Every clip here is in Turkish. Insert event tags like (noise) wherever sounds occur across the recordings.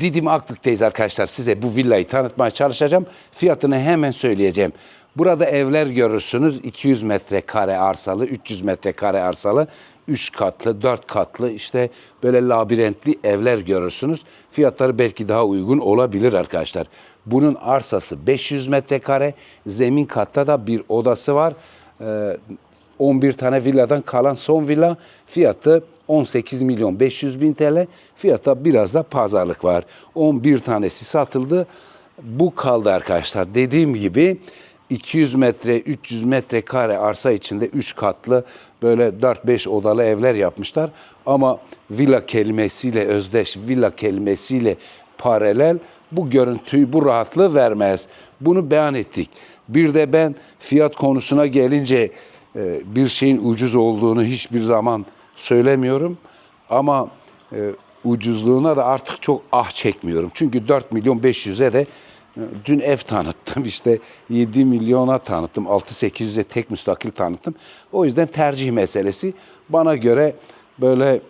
Didim Akbük'teyiz arkadaşlar. Size bu villayı tanıtmaya çalışacağım. Fiyatını hemen söyleyeceğim. Burada evler görürsünüz. 200 metrekare arsalı, 300 metrekare arsalı, 3 katlı, 4 katlı işte böyle labirentli evler görürsünüz. Fiyatları belki daha uygun olabilir arkadaşlar. Bunun arsası 500 metrekare, zemin katta da bir odası var. Ee, 11 tane villadan kalan son villa fiyatı 18 milyon 500 bin TL. Fiyatta biraz da pazarlık var. 11 tanesi satıldı. Bu kaldı arkadaşlar. Dediğim gibi 200 metre 300 metre kare arsa içinde 3 katlı böyle 4-5 odalı evler yapmışlar. Ama villa kelimesiyle özdeş, villa kelimesiyle paralel bu görüntüyü, bu rahatlığı vermez. Bunu beyan ettik. Bir de ben fiyat konusuna gelince e, bir şeyin ucuz olduğunu hiçbir zaman söylemiyorum. Ama e, ucuzluğuna da artık çok ah çekmiyorum. Çünkü 4 milyon 500'e de e, dün ev tanıttım. işte 7 milyona tanıttım. 6-800'e tek müstakil tanıttım. O yüzden tercih meselesi. Bana göre böyle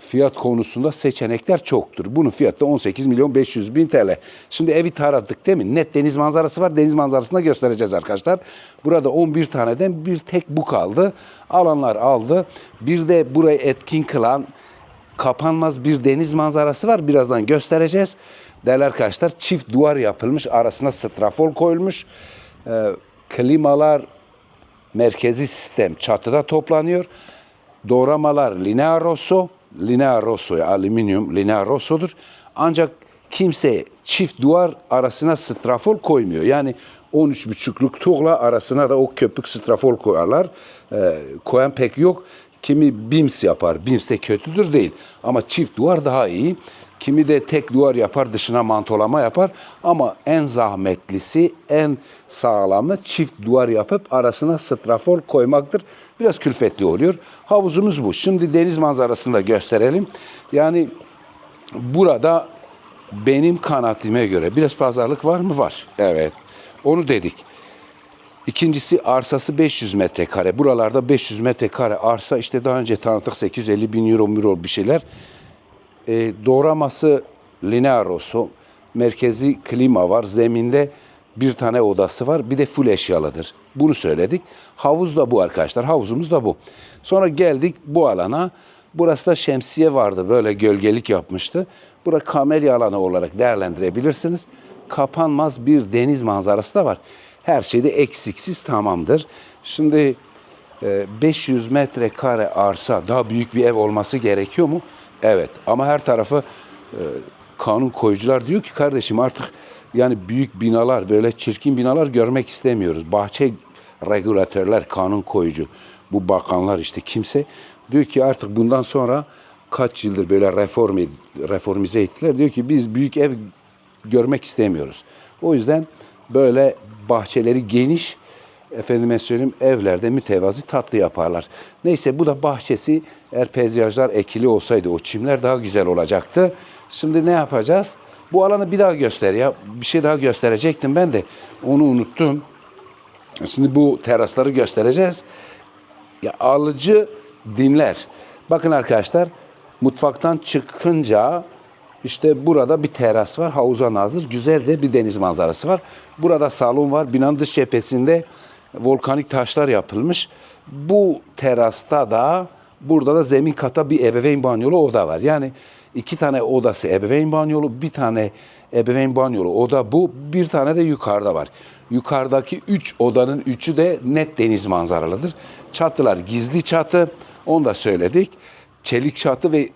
fiyat konusunda seçenekler çoktur. Bunun fiyatı da 18 milyon 500 bin TL. Şimdi evi taradık değil mi? Net deniz manzarası var. Deniz manzarasını da göstereceğiz arkadaşlar. Burada 11 taneden bir tek bu kaldı. Alanlar aldı. Bir de burayı etkin kılan kapanmaz bir deniz manzarası var. Birazdan göstereceğiz. Değerli arkadaşlar çift duvar yapılmış. Arasına strafor koyulmuş. Ee, klimalar merkezi sistem çatıda toplanıyor. Doğramalar linea rosso, linea rosso alüminyum linea rosso'dur. Ancak kimse çift duvar arasına strafor koymuyor. Yani 13,5'luk tuğla arasına da o köpük strafor koyarlar. Ee, koyan pek yok. Kimi bims yapar. Bims de kötüdür değil. Ama çift duvar daha iyi. Kimi de tek duvar yapar, dışına mantolama yapar. Ama en zahmetlisi, en sağlamı çift duvar yapıp arasına strafor koymaktır. Biraz külfetli oluyor. Havuzumuz bu. Şimdi deniz manzarasını da gösterelim. Yani burada benim kanaatime göre biraz pazarlık var mı? Var. Evet. Onu dedik. İkincisi arsası 500 metrekare. Buralarda 500 metrekare arsa işte daha önce tanıttık 850 bin euro, euro bir şeyler. E, doğraması linear rosso. Merkezi klima var. Zeminde bir tane odası var. Bir de full eşyalıdır. Bunu söyledik. Havuz da bu arkadaşlar. Havuzumuz da bu. Sonra geldik bu alana. Burası da şemsiye vardı. Böyle gölgelik yapmıştı. Bura kamelya alanı olarak değerlendirebilirsiniz. Kapanmaz bir deniz manzarası da var. Her şeyde eksiksiz tamamdır. Şimdi e, 500 metrekare arsa daha büyük bir ev olması gerekiyor mu? Evet ama her tarafı e, kanun koyucular diyor ki kardeşim artık yani büyük binalar böyle çirkin binalar görmek istemiyoruz. Bahçe regülatörler kanun koyucu bu bakanlar işte kimse diyor ki artık bundan sonra kaç yıldır böyle reform reformize ettiler. Diyor ki biz büyük ev görmek istemiyoruz. O yüzden böyle bahçeleri geniş efendime söyleyeyim evlerde mütevazi tatlı yaparlar. Neyse bu da bahçesi eğer peyzajlar ekili olsaydı o çimler daha güzel olacaktı. Şimdi ne yapacağız? Bu alanı bir daha göster ya. Bir şey daha gösterecektim ben de. Onu unuttum. Şimdi bu terasları göstereceğiz. Ya alıcı dinler. Bakın arkadaşlar mutfaktan çıkınca işte burada bir teras var. Havuza nazır. Güzel de bir deniz manzarası var. Burada salon var. Binanın dış cephesinde volkanik taşlar yapılmış. Bu terasta da burada da zemin kata bir ebeveyn banyolu oda var. Yani iki tane odası ebeveyn banyolu, bir tane ebeveyn banyolu oda bu, bir tane de yukarıda var. Yukarıdaki üç odanın üçü de net deniz manzaralıdır. Çatılar gizli çatı, onu da söyledik. Çelik çatı ve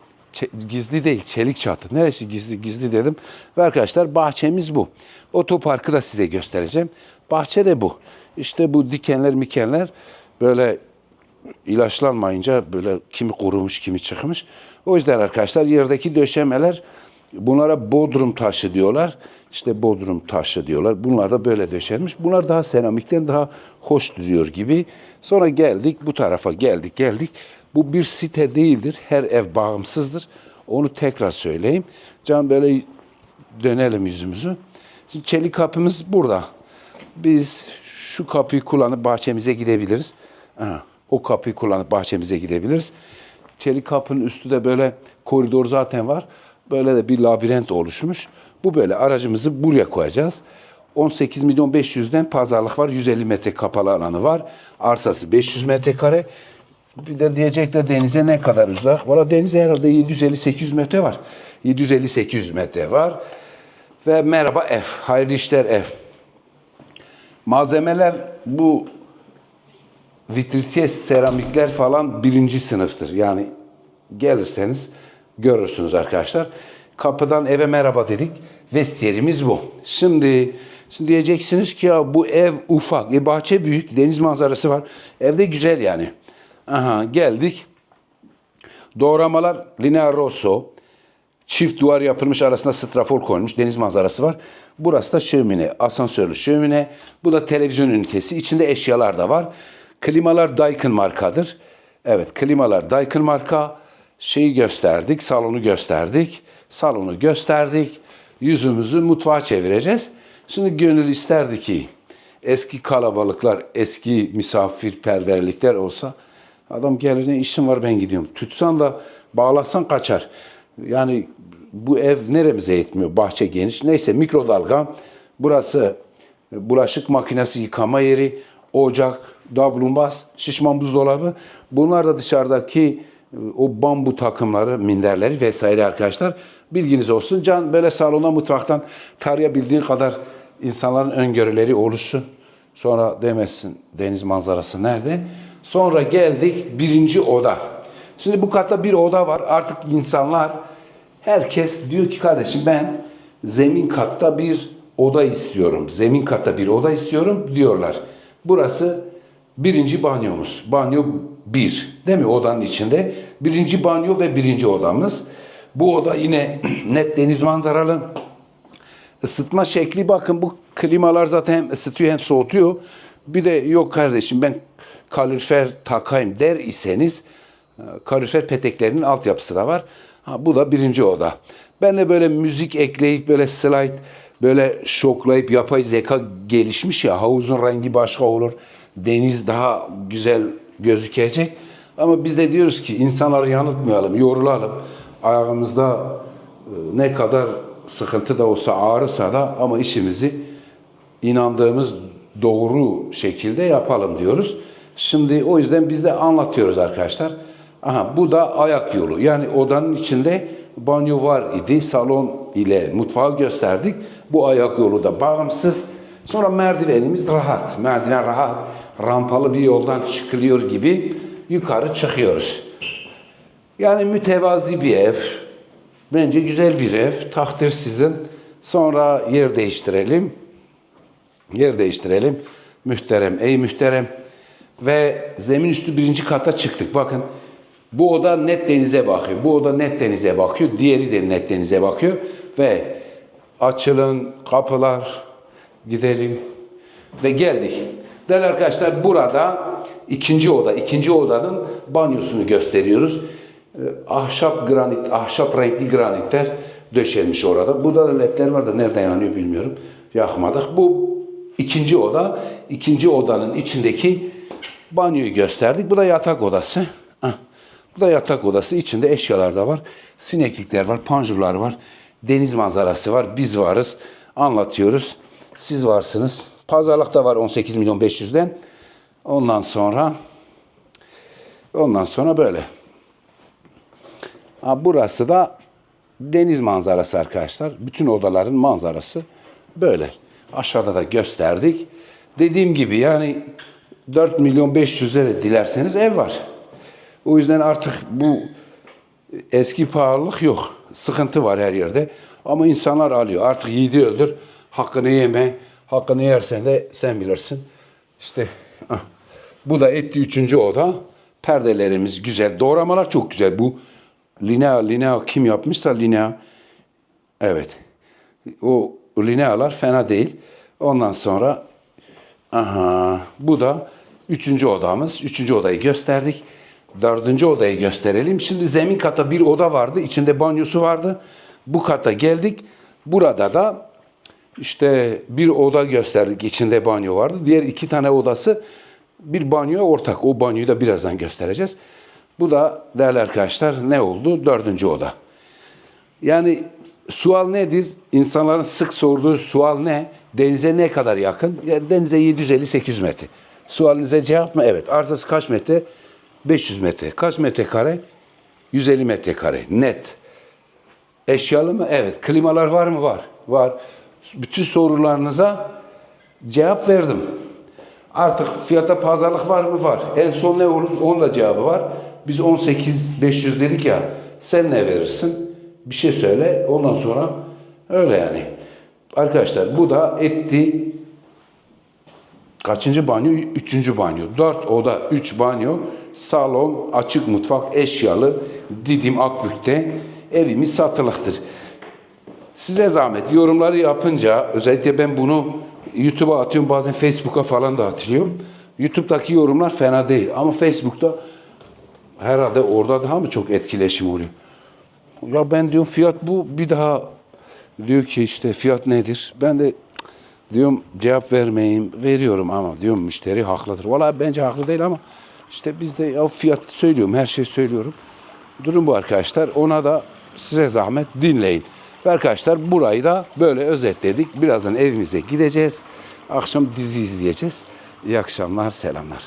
gizli değil, çelik çatı. Neresi gizli? Gizli dedim. Ve arkadaşlar bahçemiz bu. Otoparkı da size göstereceğim. Bahçe de bu. İşte bu dikenler mikenler böyle ilaçlanmayınca böyle kimi kurumuş kimi çıkmış. O yüzden arkadaşlar yerdeki döşemeler bunlara bodrum taşı diyorlar. İşte bodrum taşı diyorlar. Bunlar da böyle döşenmiş. Bunlar daha seramikten daha hoş duruyor gibi. Sonra geldik bu tarafa geldik geldik. Bu bir site değildir. Her ev bağımsızdır. Onu tekrar söyleyeyim. Can böyle dönelim yüzümüzü. Şimdi çelik kapımız burada. Biz şu kapıyı kullanıp bahçemize gidebiliriz. Ha, o kapıyı kullanıp bahçemize gidebiliriz. Çelik kapının üstü de böyle koridor zaten var. Böyle de bir labirent oluşmuş. Bu böyle aracımızı buraya koyacağız. 18 milyon 500'den pazarlık var. 150 metre kapalı alanı var. Arsası 500 metrekare. Bir de diyecekler denize ne kadar uzak? Valla denize herhalde 750-800 metre var. 750-800 metre var. Ve merhaba ev. Hayırlı işler ev. Malzemeler bu vitrifiye seramikler falan birinci sınıftır. Yani gelirseniz görürsünüz arkadaşlar. Kapıdan eve merhaba dedik. Vestiyerimiz bu. Şimdi, şimdi diyeceksiniz ki ya bu ev ufak. E bahçe büyük. Deniz manzarası var. Evde güzel yani. Aha geldik. Doğramalar linear rosso. Çift duvar yapılmış arasında strafor koymuş. Deniz manzarası var. Burası da şömine. Asansörlü şömine. Bu da televizyon ünitesi. İçinde eşyalar da var. Klimalar Daikin markadır. Evet klimalar Daikin marka. Şeyi gösterdik. Salonu gösterdik. Salonu gösterdik. Yüzümüzü mutfağa çevireceğiz. Şimdi gönül isterdi ki eski kalabalıklar, eski misafirperverlikler olsa adam gelir işim var ben gidiyorum. Tutsan da bağlasan kaçar. Yani bu ev neremize yetmiyor? Bahçe geniş. Neyse mikrodalga. Burası e, bulaşık makinesi yıkama yeri, ocak, davlumbaz, şişman buzdolabı. Bunlar da dışarıdaki e, o bambu takımları, minderleri vesaire arkadaşlar. Bilginiz olsun. Can böyle salona mutfaktan tarayabildiğin kadar insanların öngörüleri oluşsun. Sonra demezsin deniz manzarası nerede? Sonra geldik birinci oda. Şimdi bu katta bir oda var. Artık insanlar herkes diyor ki kardeşim ben zemin katta bir oda istiyorum. Zemin katta bir oda istiyorum diyorlar. Burası birinci banyomuz. Banyo bir. Değil mi? Odanın içinde. Birinci banyo ve birinci odamız. Bu oda yine (clears throat) net deniz manzaralı. Isıtma şekli bakın bu klimalar zaten hem ısıtıyor hem soğutuyor. Bir de yok kardeşim ben kalorifer takayım der iseniz kalorifer peteklerinin altyapısı da var. Ha, bu da birinci oda. Ben de böyle müzik ekleyip böyle slide böyle şoklayıp yapay zeka gelişmiş ya havuzun rengi başka olur. Deniz daha güzel gözükecek. Ama biz de diyoruz ki insanları yanıltmayalım, yorulalım. Ayağımızda e, ne kadar sıkıntı da olsa ağrısa da ama işimizi inandığımız doğru şekilde yapalım diyoruz. Şimdi o yüzden biz de anlatıyoruz arkadaşlar. Aha bu da ayak yolu. Yani odanın içinde banyo var idi. Salon ile mutfağı gösterdik. Bu ayak yolu da bağımsız. Sonra merdivenimiz rahat. Merdiven rahat. Rampalı bir yoldan çıkılıyor gibi yukarı çıkıyoruz. Yani mütevazi bir ev. Bence güzel bir ev. Takdir sizin. Sonra yer değiştirelim. Yer değiştirelim. Mühterem, ey mühterem. Ve zemin üstü birinci kata çıktık. Bakın bu oda net denize bakıyor. Bu oda net denize bakıyor. Diğeri de net denize bakıyor. Ve açılın kapılar. Gidelim. Ve geldik. Değerli arkadaşlar burada ikinci oda. ikinci odanın banyosunu gösteriyoruz. Ee, Ahşap granit, ahşap renkli granitler döşenmiş orada. Burada da ledler var da nereden yanıyor bilmiyorum. Yakmadık. Bu ikinci oda. İkinci odanın içindeki banyoyu gösterdik. Bu da yatak odası. Bu da yatak odası. İçinde eşyalar da var. Sineklikler var, panjurlar var. Deniz manzarası var. Biz varız. Anlatıyoruz. Siz varsınız. Pazarlık da var 18 milyon 500'den. Ondan sonra ondan sonra böyle. Ha, burası da deniz manzarası arkadaşlar. Bütün odaların manzarası böyle. Aşağıda da gösterdik. Dediğim gibi yani 4 milyon 500'e de dilerseniz ev var. O yüzden artık bu eski pahalılık yok. Sıkıntı var her yerde. Ama insanlar alıyor. Artık yiğidi öldür. Hakkını yeme. Hakkını yersen de sen bilirsin. İşte ah. bu da etti üçüncü oda. Perdelerimiz güzel. Doğramalar çok güzel. Bu linea, linea kim yapmışsa linea. Evet. O linealar fena değil. Ondan sonra aha, bu da üçüncü odamız. Üçüncü odayı gösterdik. Dördüncü odayı gösterelim. Şimdi zemin kata bir oda vardı. İçinde banyosu vardı. Bu kata geldik. Burada da işte bir oda gösterdik. İçinde banyo vardı. Diğer iki tane odası bir banyoya ortak. O banyoyu da birazdan göstereceğiz. Bu da değerli arkadaşlar ne oldu? Dördüncü oda. Yani sual nedir? İnsanların sık sorduğu sual ne? Denize ne kadar yakın? Ya denize 750-800 metre. Sualinize cevap mı? Evet. Arsası kaç metre? 500 metre. Kaç metrekare? 150 metrekare. Net. Eşyalı mı? Evet. Klimalar var mı? Var. Var. Bütün sorularınıza cevap verdim. Artık fiyata pazarlık var mı? Var. En son ne olur? Onun da cevabı var. Biz 18 500 dedik ya. Sen ne verirsin? Bir şey söyle. Ondan sonra öyle yani. Arkadaşlar bu da etti kaçıncı banyo? Üçüncü banyo. Dört oda, üç banyo, salon, açık mutfak, eşyalı, Didim Akbük'te evimiz satılıktır. Size zahmet yorumları yapınca özellikle ben bunu YouTube'a atıyorum bazen Facebook'a falan da atıyorum. YouTube'daki yorumlar fena değil ama Facebook'ta herhalde orada daha mı çok etkileşim oluyor? Ya ben diyorum fiyat bu bir daha diyor ki işte fiyat nedir? Ben de diyorum cevap vermeyeyim veriyorum ama diyorum müşteri haklıdır. Valla bence haklı değil ama işte biz de ya fiyat söylüyorum her şeyi söylüyorum. Durum bu arkadaşlar. Ona da size zahmet dinleyin. Ve arkadaşlar burayı da böyle özetledik. Birazdan evimize gideceğiz. Akşam dizi izleyeceğiz. İyi akşamlar, selamlar.